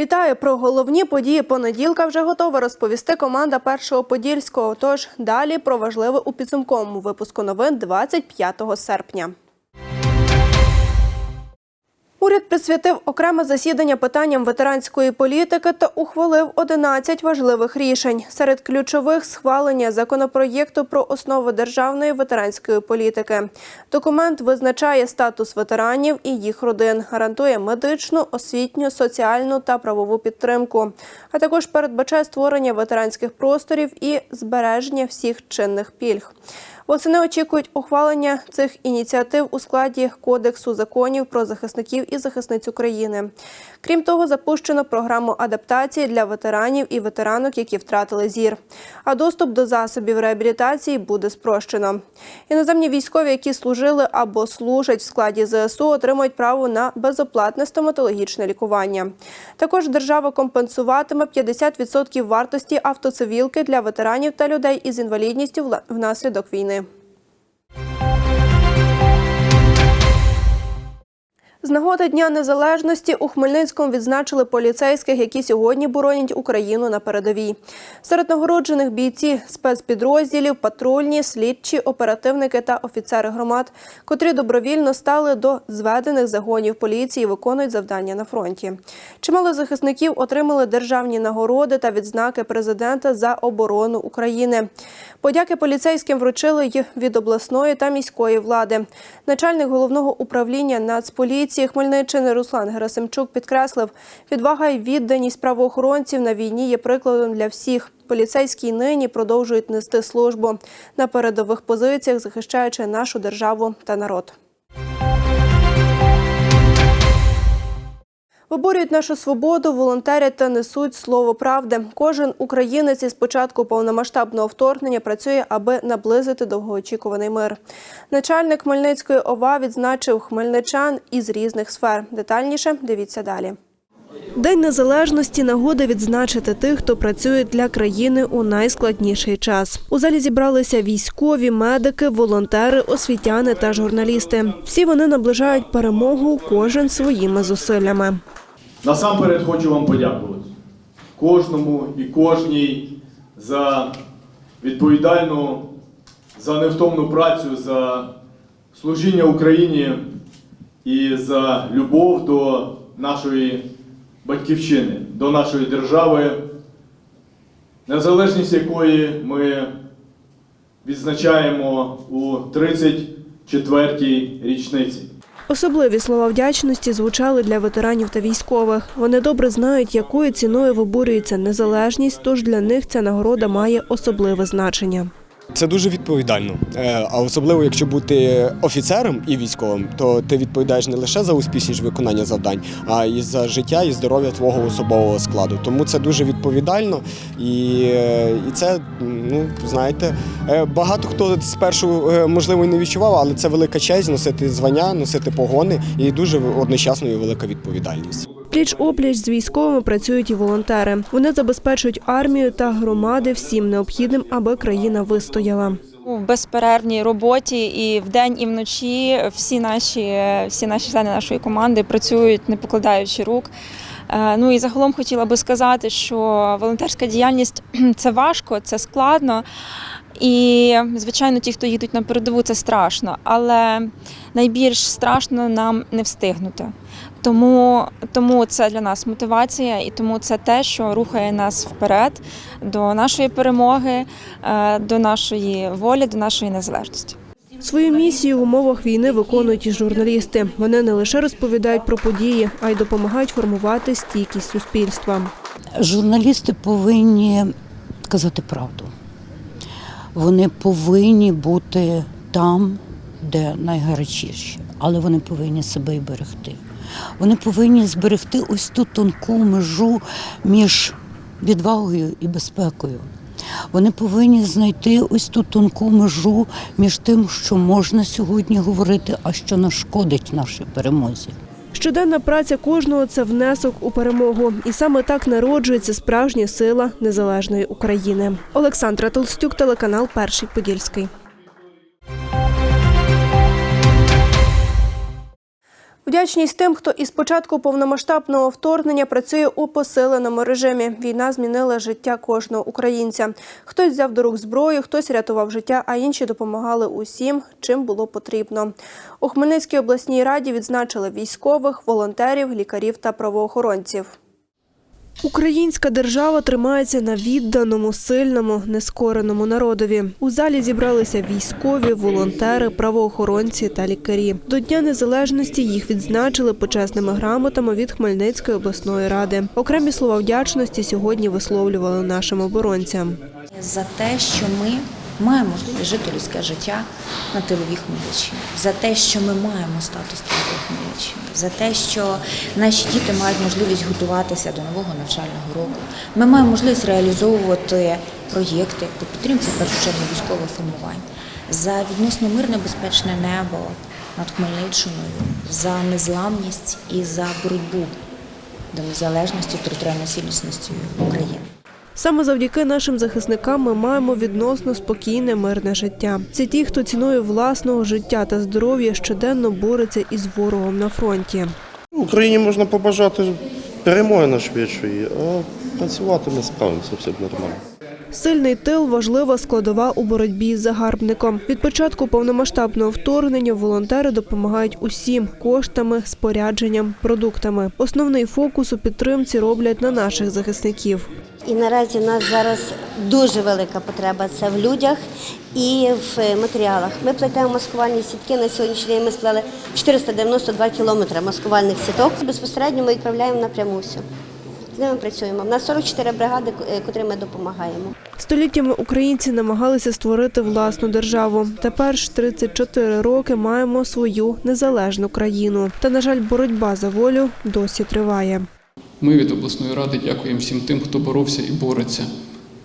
Вітаю про головні події понеділка. Вже готова розповісти команда першого подільського. Тож далі про важливе у підсумковому випуску новин 25 серпня. Уряд присвятив окреме засідання питанням ветеранської політики та ухвалив 11 важливих рішень. Серед ключових схвалення законопроєкту про основи державної ветеранської політики. Документ визначає статус ветеранів і їх родин, гарантує медичну, освітню, соціальну та правову підтримку, а також передбачає створення ветеранських просторів і збереження всіх чинних пільг. Восени очікують ухвалення цих ініціатив у складі Кодексу законів про захисників і захисниць України. Крім того, запущено програму адаптації для ветеранів і ветеранок, які втратили зір. А доступ до засобів реабілітації буде спрощено. Іноземні військові, які служили або служать в складі ЗСУ, отримують право на безоплатне стоматологічне лікування. Також держава компенсуватиме 50% вартості автоцивілки для ветеранів та людей із інвалідністю внаслідок війни. З нагоди Дня Незалежності у Хмельницькому відзначили поліцейських, які сьогодні боронять Україну на передовій. Серед нагороджених бійці спецпідрозділів, патрульні, слідчі, оперативники та офіцери громад, котрі добровільно стали до зведених загонів поліції, і виконують завдання на фронті. Чимало захисників отримали державні нагороди та відзнаки президента за оборону України. Подяки поліцейським вручили й від обласної та міської влади. Начальник головного управління Нацполіції Хмельниччини Руслан Герасимчук підкреслив, відвага й відданість правоохоронців на війні є прикладом для всіх. Поліцейські нині продовжують нести службу на передових позиціях, захищаючи нашу державу та народ. Виборюють нашу свободу, волонтерять та несуть слово правди. Кожен українець із початку повномасштабного вторгнення працює, аби наблизити довгоочікуваний мир. Начальник Хмельницької ОВА відзначив хмельничан із різних сфер. Детальніше дивіться далі. День незалежності нагода відзначити тих, хто працює для країни у найскладніший час. У залі зібралися військові, медики, волонтери, освітяни та журналісти. Всі вони наближають перемогу, кожен своїми зусиллями. Насамперед хочу вам подякувати кожному і кожній за відповідальну, за невтомну працю, за служіння Україні і за любов до нашої батьківщини, до нашої держави, незалежність якої ми відзначаємо у 34-й річниці. Особливі слова вдячності звучали для ветеранів та військових. Вони добре знають, якою ціною виборюється незалежність, тож для них ця нагорода має особливе значення. Це дуже відповідально. Е, А особливо, якщо бути офіцером і військовим, то ти відповідаєш не лише за успішність виконання завдань, а і за життя і здоров'я твого особового складу. Тому це дуже відповідально і, е, і це, ну знаєте, е, багато хто спершу можливо і не відчував, але це велика честь носити звання, носити погони і дуже одночасно і велика відповідальність. Пліч опліч з військовими працюють і волонтери. Вони забезпечують армію та громади всім необхідним, аби країна вистояла. У безперервній роботі і вдень, і вночі всі наші, всі наші члени нашої команди працюють, не покладаючи рук. Е, Ну і загалом хотіла би сказати, що волонтерська діяльність це важко, це складно. І, звичайно, ті, хто їдуть на передову, це страшно. Але найбільш страшно нам не встигнути. Тому, тому це для нас мотивація, і тому це те, що рухає нас вперед до нашої перемоги, е, до нашої волі, до нашої незалежності. Свою місію в умовах війни виконують і журналісти. Вони не лише розповідають про події, а й допомагають формувати стійкість суспільства. Журналісти повинні казати правду. Вони повинні бути там, де найгарячіше, але вони повинні себе і берегти. Вони повинні зберегти ось ту тонку межу між відвагою і безпекою. Вони повинні знайти ось ту тонку межу між тим, що можна сьогодні говорити, а що нашкодить нашій перемозі. Щоденна праця кожного це внесок у перемогу, і саме так народжується справжня сила незалежної України. Олександра Толстюк, телеканал Перший Подільський. Вдячність тим, хто із початку повномасштабного вторгнення працює у посиленому режимі. Війна змінила життя кожного українця. Хтось взяв до рук зброю, хтось рятував життя, а інші допомагали усім, чим було потрібно. У Хмельницькій обласній раді відзначили військових, волонтерів, лікарів та правоохоронців. Українська держава тримається на відданому, сильному, нескореному народові. У залі зібралися військові, волонтери, правоохоронці та лікарі. До Дня Незалежності їх відзначили почесними грамотами від Хмельницької обласної ради. Окремі слова вдячності сьогодні висловлювали нашим оборонцям. за те, що ми маємо можливість жити людське життя на тиловій Хмельниччині, за те, що ми маємо статус тилової Хмельниччини, за те, що наші діти мають можливість готуватися до нового навчального року. Ми маємо можливість реалізовувати проєкти по підтримці в першу чергу військових формувань, за відносно мирне безпечне небо над Хмельниччиною, за незламність і за боротьбу до незалежності територіальної цілісності України. Саме завдяки нашим захисникам ми маємо відносно спокійне мирне життя. Це ті, хто ціною власного життя та здоров'я щоденно бореться із ворогом на фронті. Україні можна побажати перемоги найшвидшої, а працювати ми справимося, все нормально. Сильний тил важлива складова у боротьбі з загарбником. Від початку повномасштабного вторгнення волонтери допомагають усім коштами, спорядженням, продуктами. Основний фокус у підтримці роблять на наших захисників. І наразі в нас зараз дуже велика потреба це в людях і в матеріалах. Ми плетемо маскувальні сітки. На сьогоднішній день ми сплели 492 кілометри маскувальних сіток. Безпосередньо ми відправляємо напряму все. З ними працюємо. У нас 44 бригади, е, котрим ми допомагаємо. Століттями українці намагалися створити власну державу. Тепер ж 34 роки маємо свою незалежну країну. Та, на жаль, боротьба за волю досі триває. Ми від обласної ради дякуємо всім тим, хто боровся і бореться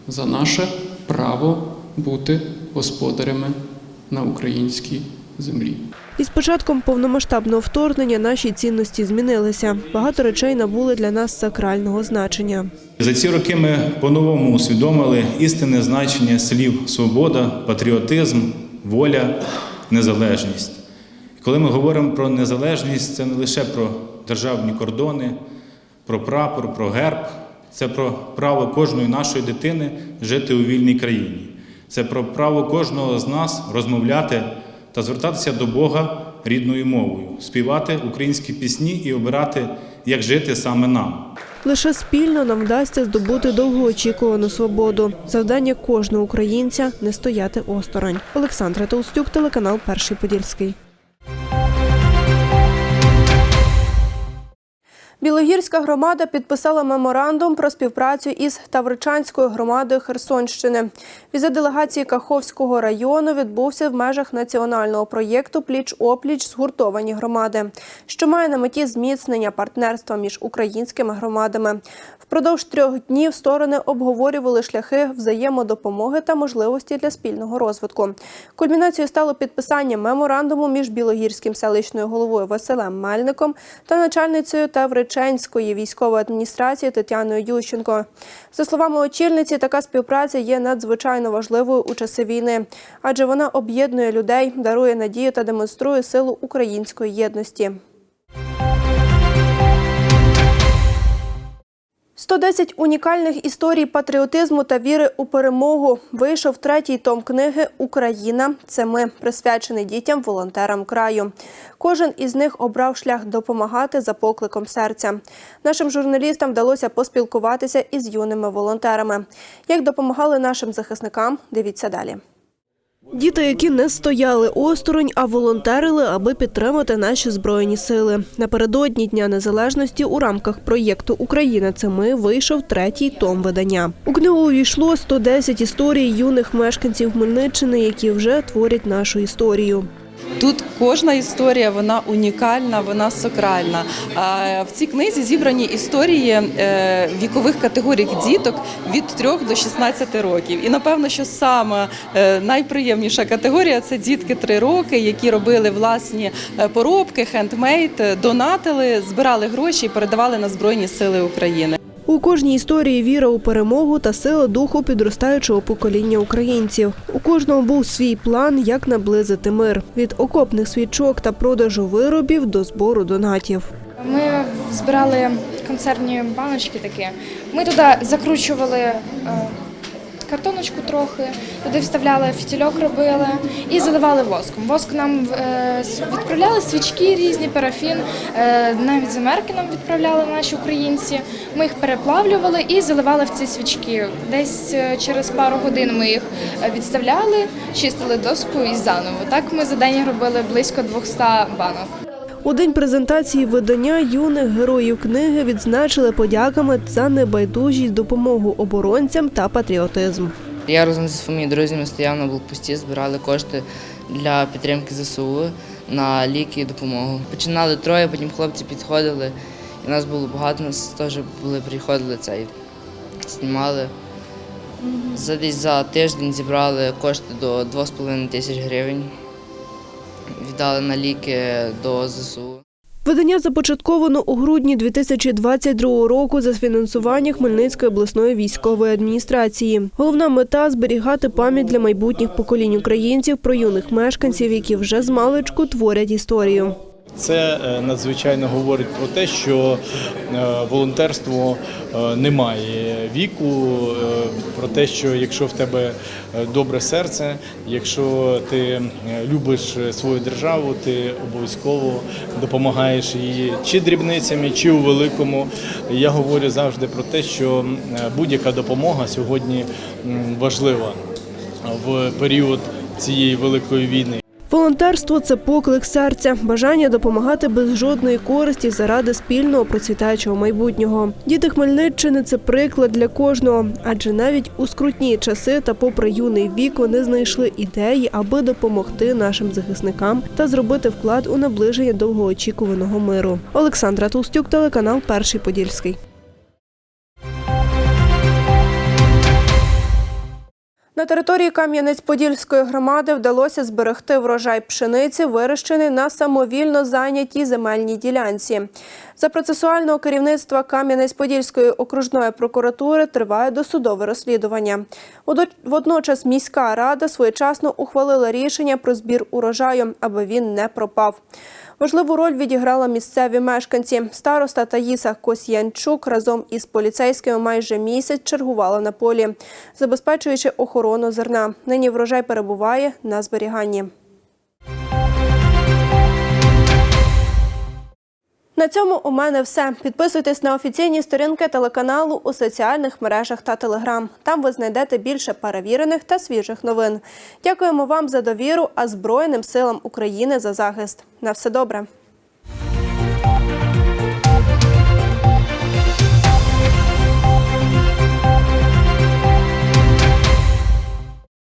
за наше право бути господарями на українській землі. Із початком повномасштабного вторгнення наші цінності змінилися. Багато речей набули для нас сакрального значення. За ці роки ми по-новому усвідомили істинне значення слів свобода, патріотизм, воля, незалежність. І коли ми говоримо про незалежність, це не лише про державні кордони, про прапор, про герб, це про право кожної нашої дитини жити у вільній країні. Це про право кожного з нас розмовляти та звертатися до Бога рідною мовою, співати українські пісні і обирати, як жити саме нам. Лише спільно нам вдасться здобути довгоочікувану свободу. Завдання кожного українця не стояти осторонь. Олександра Толстюк, телеканал Перший Подільський. Білогірська громада підписала меморандум про співпрацю із Тавричанською громадою Херсонщини. Візит делегації Каховського району відбувся в межах національного проєкту Пліч-опліч згуртовані громади, що має на меті зміцнення партнерства між українськими громадами. Впродовж трьох днів сторони обговорювали шляхи взаємодопомоги та можливості для спільного розвитку. Кульмінацією стало підписання меморандуму між Білогірським селищною головою Василем Мельником та начальницею Тавриченської військової адміністрації Тетяною Ющенко. За словами очільниці, така співпраця є надзвичайно важливою у часи війни, адже вона об'єднує людей, дарує надію та демонструє силу української єдності. 110 унікальних історій патріотизму та віри у перемогу вийшов третій том книги Україна. Це ми присвячений дітям, волонтерам краю. Кожен із них обрав шлях допомагати за покликом серця. Нашим журналістам вдалося поспілкуватися із юними волонтерами. Як допомагали нашим захисникам, дивіться далі. Діти, які не стояли осторонь, а волонтерили, аби підтримати наші збройні сили. Напередодні Дня Незалежності у рамках проєкту Україна це ми вийшов третій том видання. У книгу увійшло 110 історій юних мешканців Хмельниччини, які вже творять нашу історію. Тут кожна історія вона унікальна, вона сакральна. В цій книзі зібрані історії е, вікових категорій діток від 3 до 16 років. І напевно, що саме найприємніша категорія це дітки 3 роки, які робили власні е, поробки, хендмейд, донатили, збирали гроші і передавали на Збройні Сили України. У кожній історії віра у перемогу та сила духу підростаючого покоління українців. У кожного був свій план, як наблизити мир від окопних свічок та продажу виробів до збору донатів. Ми збирали концерні баночки такі. Ми туди закручували е, картоночку трохи, туди вставляли фітільок, робили і заливали воском. Воск нам е, відправляли свічки різні, парафін, е, навіть з Америки нам відправляли наші українці. Ми їх переплавлювали і заливали в ці свічки. Десь е, через пару годин ми їх відставляли, чистили доску і заново. Так ми за день робили близько 200 банок. У день презентації видання юних героїв книги відзначили подяками за небайдужість, допомогу оборонцям та патріотизм. Я разом зі своїми друзями стояв на блокпості, збирали кошти для підтримки ЗСУ на ліки і допомогу. Починали троє, потім хлопці підходили, і нас було багато, нас теж були, приходили це і знімали. За десь за тиждень зібрали кошти до 2,5 тисяч гривень. Віддали на ліки до ЗСУ. Видання започатковано у грудні 2022 року за фінансування Хмельницької обласної військової адміністрації. Головна мета зберігати пам'ять для майбутніх поколінь українців про юних мешканців, які вже з маличку творять історію. Це е, надзвичайно говорить про те, що е, волонтерство е, не має віку, про те, що якщо в тебе добре серце, якщо ти любиш свою державу, ти обов'язково допомагаєш їй чи дрібницями, чи у великому. Я говорю завжди про те, що будь-яка допомога сьогодні важлива в період цієї великої війни. Волонтерство це поклик серця, бажання допомагати без жодної користі заради спільного процвітаючого майбутнього. Діти Хмельниччини це приклад для кожного, адже навіть у скрутні часи та попри юний вік вони знайшли ідеї, аби допомогти нашим захисникам та зробити вклад у наближення довгоочікуваного миру. Олександра Толстюк, телеканал Перший Подільський. На території Кам'янець-Подільської громади вдалося зберегти врожай пшениці, вирощений на самовільно зайнятій земельній ділянці. За процесуального керівництва Кам'янець-Подільської окружної прокуратури триває досудове розслідування. Водночас міська рада своєчасно ухвалила рішення про збір урожаю, аби він не пропав. Важливу роль відіграли місцеві мешканці. Староста Таїса Косьянчук разом із поліцейськими майже місяць чергувала на полі, забезпечуючи охорону зерна. Нині врожай перебуває на зберіганні. На цьому у мене все. Підписуйтесь на офіційні сторінки телеканалу у соціальних мережах та телеграм. Там ви знайдете більше перевірених та свіжих новин. Дякуємо вам за довіру, а Збройним силам України за захист. На все добре.